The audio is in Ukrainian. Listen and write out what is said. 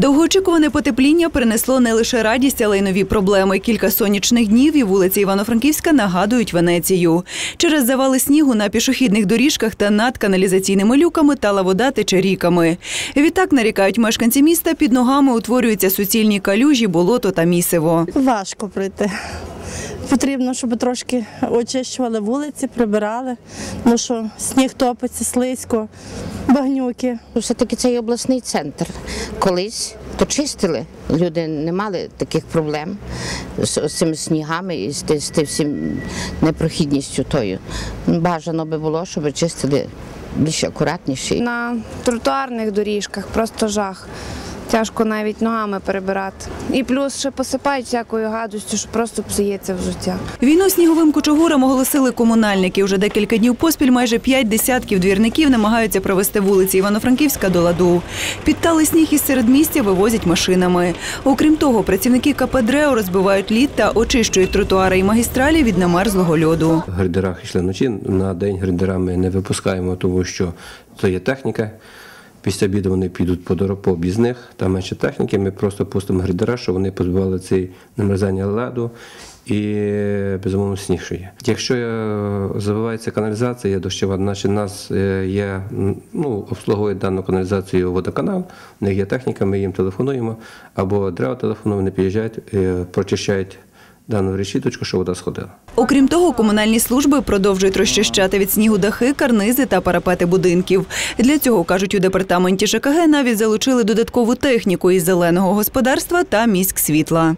Довгоочікуване потепління принесло не лише радість, але й нові проблеми. Кілька сонячних днів і вулиці Івано-Франківська нагадують Венецію. Через завали снігу на пішохідних доріжках та над каналізаційними люками тала вода тече ріками. Відтак нарікають мешканці міста, під ногами утворюються суцільні калюжі, болото та місиво. Важко пройти. Потрібно, щоб трошки очищували вулиці, прибирали, тому що сніг топиться, слизько, багнюки. Все-таки це є обласний центр. Колись то чистили. Люди не мали таких проблем з, з цими снігами і з, з тим всім непрохідністю тою. Бажано би було, щоб чистили більш акуратніше. На тротуарних доріжках просто жах. Тяжко навіть ногами перебирати. І плюс ще посипають всякою гадостю, що просто псується взуття. Війну сніговим кучугурам оголосили комунальники. Уже декілька днів поспіль майже п'ять десятків двірників намагаються провести вулиці Івано-Франківська до ладу. Підтали сніг із середмістя вивозять машинами. Окрім того, працівники КП «Дрео» розбивають лід та очищують тротуари і магістралі від намерзлого льоду. В грейдерах йшли вночі. На день грейдера ми не випускаємо, тому що це є техніка. Після обіду вони підуть по дорогу без них, там менше техніки. Ми просто пустимо грейдера, щоб вони позбивали цей намерзання леду і безумовно сніг що є. Якщо е, забивається каналізація, дощова, значить нас е, є ну, обслуговує дану каналізацію водоканал, в них є техніка, ми їм телефонуємо, або дерева телефонуємо, вони приїжджають, е, прочищають дану решіточку, що вода сходила. Окрім того, комунальні служби продовжують розчищати від снігу дахи, карнизи та парапети будинків. Для цього, кажуть у департаменті ЖКГ, навіть залучили додаткову техніку із зеленого господарства та міськ світла.